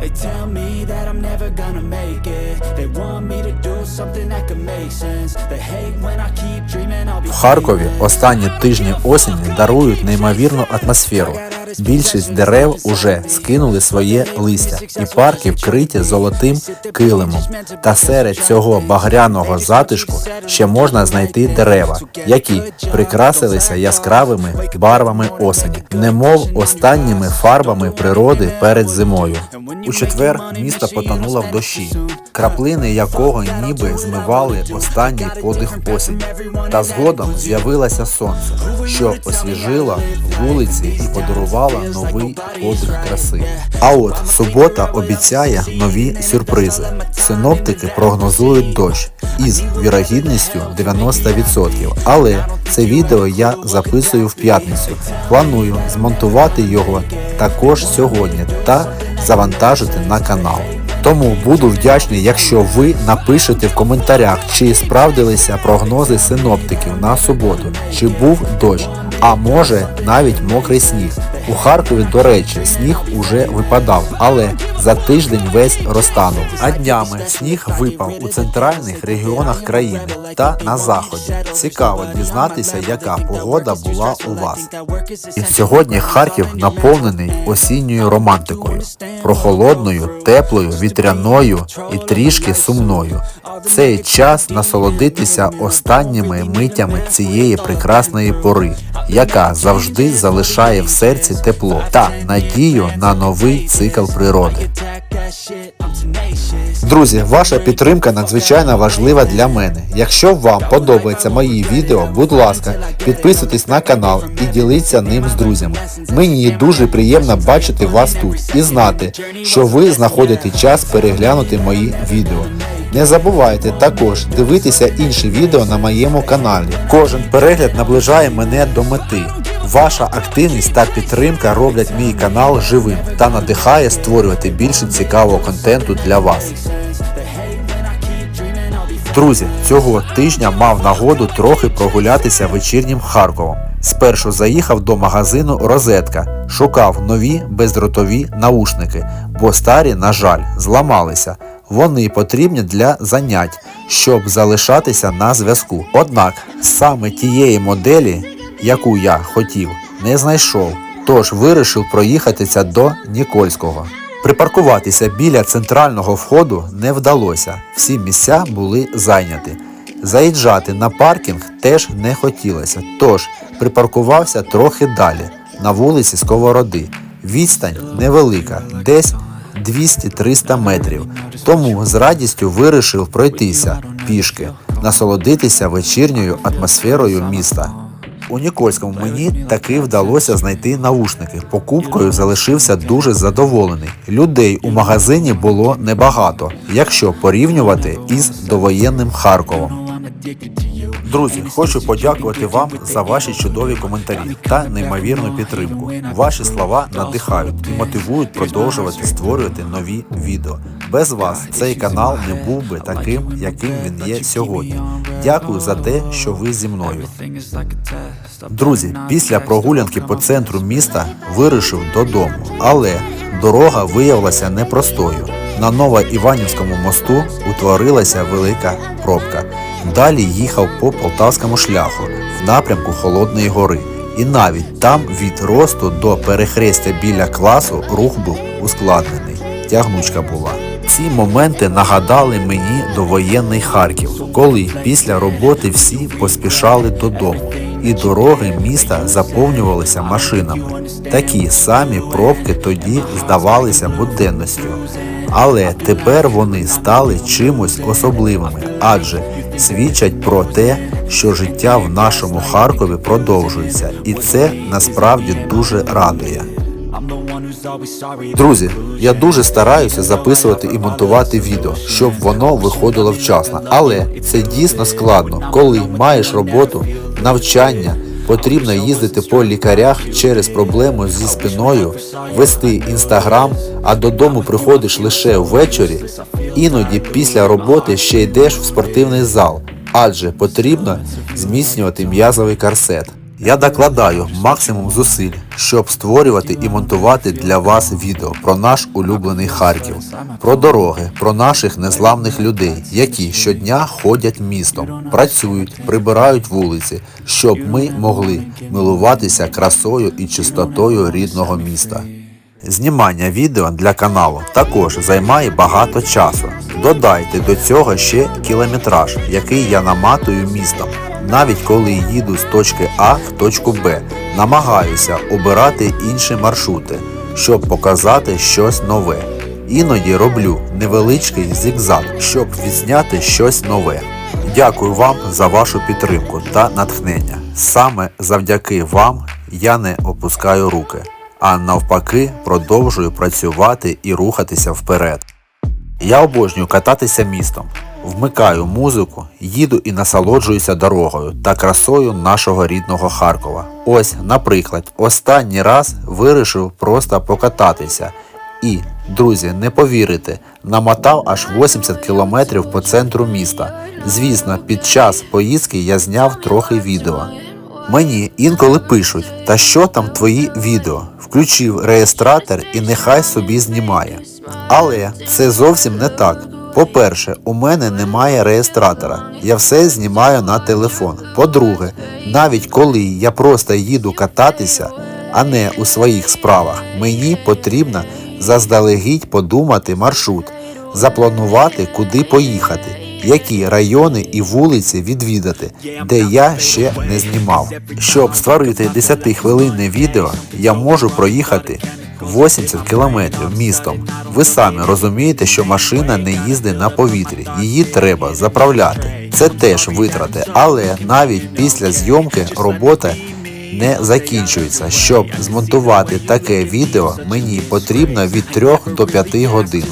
They tell me that I'm never gonna make it. They want me to do something that could make sense. They hate when I keep dreaming I'll be В Харкові останні тижні осені дарують неймовірну атмосферу. Більшість дерев уже скинули своє листя, і парки вкриті золотим килимом. Та серед цього багряного затишку ще можна знайти дерева, які прикрасилися яскравими барвами осені, немов останніми фарбами природи перед зимою. У четвер місто потонуло в дощі, краплини якого ніби змивали останній подих осені. Та згодом з'явилося сонце, що освіжило вулиці і подарувало новий подих краси. А от субота обіцяє нові сюрпризи. Синоптики прогнозують дощ із вірогідністю 90%. Але це відео я записую в п'ятницю. Планую змонтувати його також сьогодні та завантажити на канал. Тому буду вдячний, якщо ви напишете в коментарях, чи справдилися прогнози синоптиків на суботу, чи був дощ, а може навіть мокрий сніг. У Харкові, до речі, сніг уже випадав, але за тиждень весь розтанув. А днями сніг випав у центральних регіонах країни та на заході. Цікаво дізнатися, яка погода була у вас. І сьогодні Харків наповнений осінньою романтикою, прохолодною, теплою, вітряною і трішки сумною. Цей час насолодитися останніми митями цієї прекрасної пори, яка завжди залишає в серці тепло та надію на новий цикл природи. Друзі, ваша підтримка надзвичайно важлива для мене. Якщо вам подобаються мої відео, будь ласка, підписуйтесь на канал і діліться ним з друзями. Мені дуже приємно бачити вас тут і знати, що ви знаходите час переглянути мої відео. Не забувайте також дивитися інші відео на моєму каналі. Кожен перегляд наближає мене до мети. Ваша активність та підтримка роблять мій канал живим та надихає створювати більше цікавого контенту для вас. Друзі, цього тижня мав нагоду трохи прогулятися вечірнім Харковом. Спершу заїхав до магазину Розетка, шукав нові бездротові наушники, бо старі, на жаль, зламалися. Вони потрібні для занять, щоб залишатися на зв'язку. Однак саме тієї моделі, яку я хотів, не знайшов, тож вирішив проїхатися до Нікольського. Припаркуватися біля центрального входу не вдалося, всі місця були зайняті. Заїжджати на паркінг теж не хотілося, тож припаркувався трохи далі, на вулиці Сковороди. Відстань невелика, десь 200-300 метрів. Тому з радістю вирішив пройтися пішки, насолодитися вечірньою атмосферою міста. У Нікольському мені таки вдалося знайти наушники. Покупкою залишився дуже задоволений. Людей у магазині було небагато, якщо порівнювати із довоєнним Харковом. Друзі, хочу подякувати вам за ваші чудові коментарі та неймовірну підтримку. Ваші слова надихають і мотивують продовжувати створювати нові відео. Без вас цей канал не був би таким, яким він є сьогодні. Дякую за те, що ви зі мною. Друзі, після прогулянки по центру міста вирушив додому, але дорога виявилася непростою. На Новоіванівському мосту утворилася велика пробка. Далі їхав по полтавському шляху в напрямку Холодної гори. І навіть там від росту до перехрестя біля класу рух був ускладнений. Тягнучка була. Ці моменти нагадали мені довоєнний Харків, коли після роботи всі поспішали додому, і дороги міста заповнювалися машинами. Такі самі пробки тоді здавалися буденністю. Але тепер вони стали чимось особливими, адже свідчать про те, що життя в нашому Харкові продовжується, і це насправді дуже радує. Друзі, я дуже стараюся записувати і монтувати відео, щоб воно виходило вчасно. Але це дійсно складно, коли маєш роботу, навчання, потрібно їздити по лікарях через проблему зі спиною, вести інстаграм, а додому приходиш лише ввечері. Іноді після роботи ще йдеш в спортивний зал, адже потрібно зміцнювати м'язовий корсет. Я докладаю максимум зусиль, щоб створювати і монтувати для вас відео про наш улюблений Харків, про дороги, про наших незламних людей, які щодня ходять містом, працюють, прибирають вулиці, щоб ми могли милуватися красою і чистотою рідного міста. Знімання відео для каналу також займає багато часу. Додайте до цього ще кілометраж, який я наматую містом. Навіть коли їду з точки А в точку Б, намагаюся обирати інші маршрути, щоб показати щось нове. Іноді роблю невеличкий зігзаг, щоб відзняти щось нове. Дякую вам за вашу підтримку та натхнення. Саме завдяки вам я не опускаю руки, а навпаки продовжую працювати і рухатися вперед. Я обожнюю кататися містом, вмикаю музику, їду і насолоджуюся дорогою та красою нашого рідного Харкова. Ось, наприклад, останній раз вирішив просто покататися. І, друзі, не повірите, намотав аж 80 кілометрів по центру міста. Звісно, під час поїздки я зняв трохи відео. Мені інколи пишуть, та що там твої відео? Включив реєстратор і нехай собі знімає. Але це зовсім не так. По-перше, у мене немає реєстратора. Я все знімаю на телефон. По-друге, навіть коли я просто їду кататися, а не у своїх справах, мені потрібно заздалегідь подумати маршрут, запланувати, куди поїхати, які райони і вулиці відвідати, де я ще не знімав. Щоб створити 10-хвилинне відео, я можу проїхати 80 кілометрів містом. Ви самі розумієте, що машина не їздить на повітрі, її треба заправляти. Це теж витрати, але навіть після зйомки робота не закінчується. Щоб змонтувати таке відео, мені потрібно від 3 до 5 годин.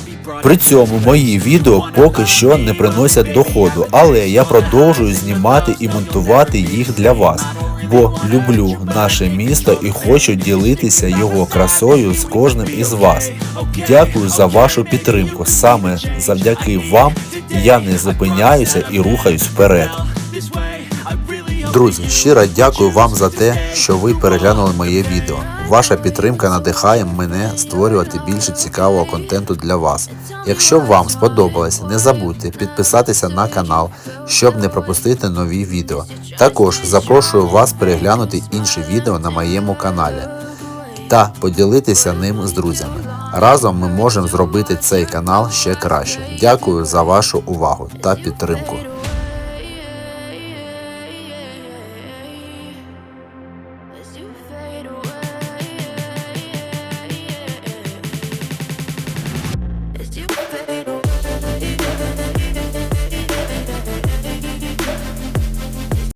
При цьому мої відео поки що не приносять доходу, але я продовжую знімати і монтувати їх для вас, бо люблю наше місто і хочу ділитися його красою з кожним із вас. Дякую за вашу підтримку. Саме завдяки вам я не зупиняюся і рухаюсь вперед. Друзі, щиро дякую вам за те, що ви переглянули моє відео. Ваша підтримка надихає мене створювати більше цікавого контенту для вас. Якщо вам сподобалось, не забудьте підписатися на канал, щоб не пропустити нові відео. Також запрошую вас переглянути інші відео на моєму каналі та поділитися ним з друзями. Разом ми можемо зробити цей канал ще краще. Дякую за вашу увагу та підтримку.